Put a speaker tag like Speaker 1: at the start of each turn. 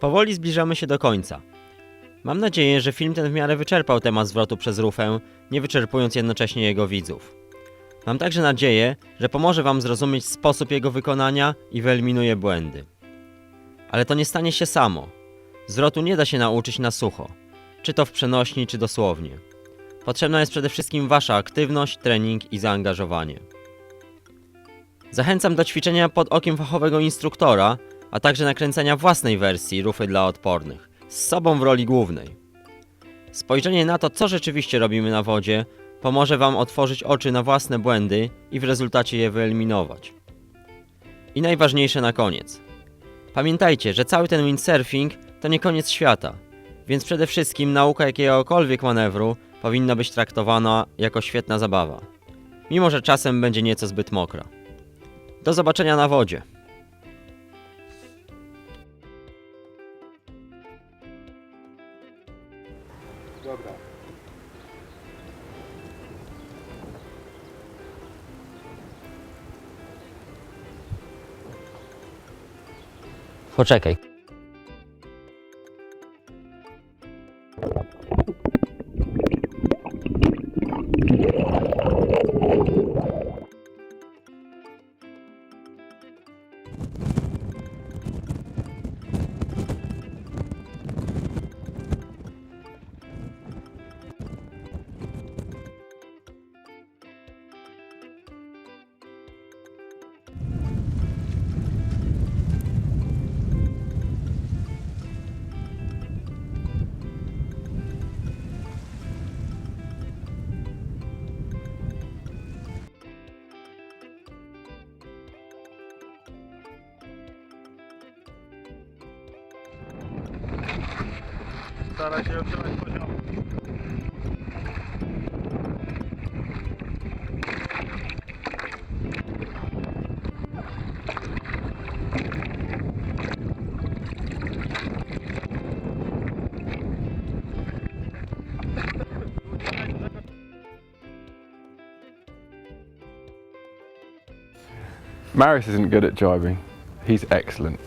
Speaker 1: Powoli zbliżamy się do końca. Mam nadzieję, że film ten w miarę wyczerpał temat zwrotu przez rufę, nie wyczerpując jednocześnie jego widzów. Mam także nadzieję, że pomoże Wam zrozumieć sposób jego wykonania i wyeliminuje błędy. Ale to nie stanie się samo. Zwrotu nie da się nauczyć na sucho, czy to w przenośni, czy dosłownie. Potrzebna jest przede wszystkim Wasza aktywność, trening i zaangażowanie. Zachęcam do ćwiczenia pod okiem fachowego instruktora, a także nakręcenia własnej wersji rufy dla odpornych, z sobą w roli głównej. Spojrzenie na to, co rzeczywiście robimy na wodzie, pomoże Wam otworzyć oczy na własne błędy i w rezultacie je wyeliminować. I najważniejsze na koniec. Pamiętajcie, że cały ten windsurfing to nie koniec świata, więc przede wszystkim nauka jakiegokolwiek manewru powinna być traktowana jako świetna zabawa, mimo że czasem będzie nieco zbyt mokra. Do zobaczenia na wodzie.
Speaker 2: Dobra.
Speaker 1: Poczekaj.
Speaker 2: Staraj się.
Speaker 3: Maris isn't good at driving, He's excellent.